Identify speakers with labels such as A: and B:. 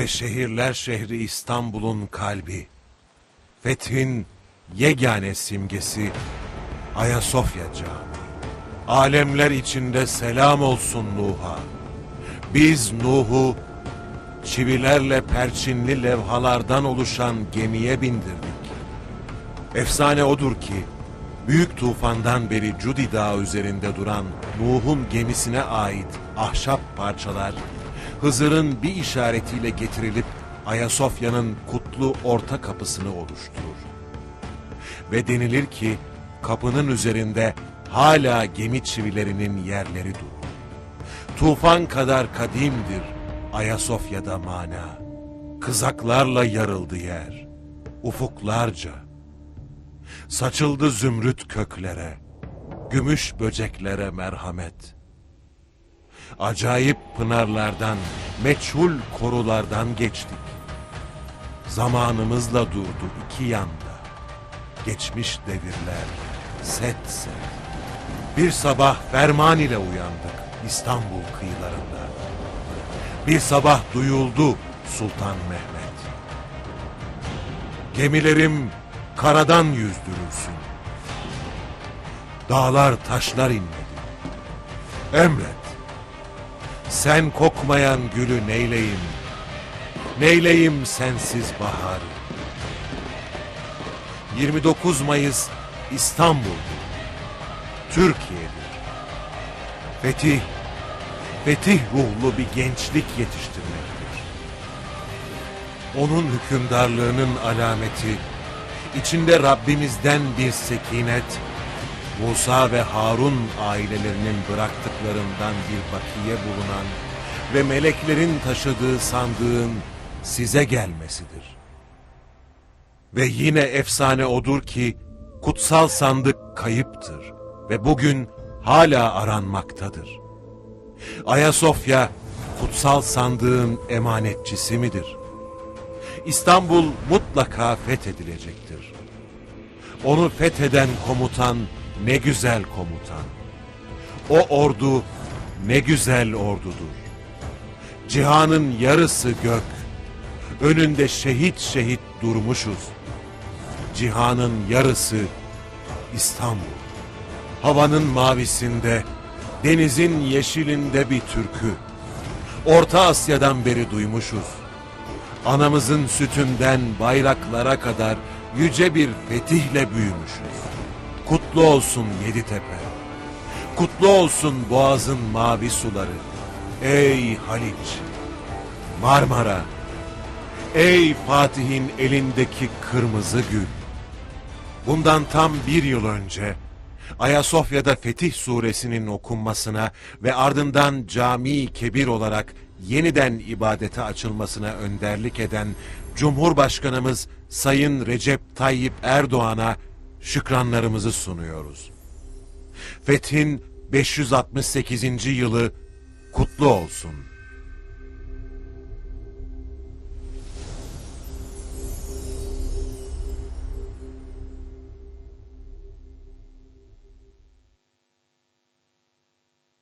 A: ve şehirler şehri İstanbul'un kalbi. Fethin yegane simgesi Ayasofya Camii. Alemler içinde selam olsun Nuh'a. Biz Nuh'u çivilerle perçinli levhalardan oluşan gemiye bindirdik. Efsane odur ki, büyük tufandan beri Cudi Dağı üzerinde duran Nuh'un gemisine ait ahşap parçalar, Hızır'ın bir işaretiyle getirilip Ayasofya'nın kutlu orta kapısını oluşturur. Ve denilir ki kapının üzerinde hala gemi çivilerinin yerleri durur. Tufan kadar kadimdir Ayasofya'da mana. Kızaklarla yarıldı yer, ufuklarca. Saçıldı zümrüt köklere, gümüş böceklere merhamet. Acayip pınarlardan, meçhul korulardan geçtik. Zamanımızla durdu iki yanda. Geçmiş devirler set set. Bir sabah ferman ile uyandık İstanbul kıyılarında. Bir sabah duyuldu Sultan Mehmet. Gemilerim karadan yüzdürülsün. Dağlar taşlar inmedi. Emret. Sen kokmayan gülü neyleyim? Neyleyim sensiz bahar? 29 Mayıs İstanbul. Türkiye'dir. Fetih, fetih ruhlu bir gençlik yetiştirmektir. Onun hükümdarlığının alameti, içinde Rabbimizden bir sekinet, Musa ve Harun ailelerinin bıraktıklarından bir bakiye bulunan ve meleklerin taşıdığı sandığın size gelmesidir. Ve yine efsane odur ki kutsal sandık kayıptır ve bugün hala aranmaktadır. Ayasofya kutsal sandığın emanetçisi midir? İstanbul mutlaka fethedilecektir. Onu fetheden komutan ne güzel komutan. O ordu ne güzel ordudur. Cihanın yarısı gök. Önünde şehit şehit durmuşuz. Cihanın yarısı İstanbul. Havanın mavisinde, denizin yeşilinde bir türkü. Orta Asya'dan beri duymuşuz. Anamızın sütünden bayraklara kadar yüce bir fetihle büyümüşüz. Kutlu olsun Yeditepe. Kutlu olsun Boğaz'ın mavi suları. Ey Haliç, Marmara, ey Fatih'in elindeki kırmızı gül. Bundan tam bir yıl önce Ayasofya'da Fetih suresinin okunmasına ve ardından cami kebir olarak yeniden ibadete açılmasına önderlik eden Cumhurbaşkanımız Sayın Recep Tayyip Erdoğan'a şükranlarımızı sunuyoruz. Fethin 568. yılı kutlu olsun.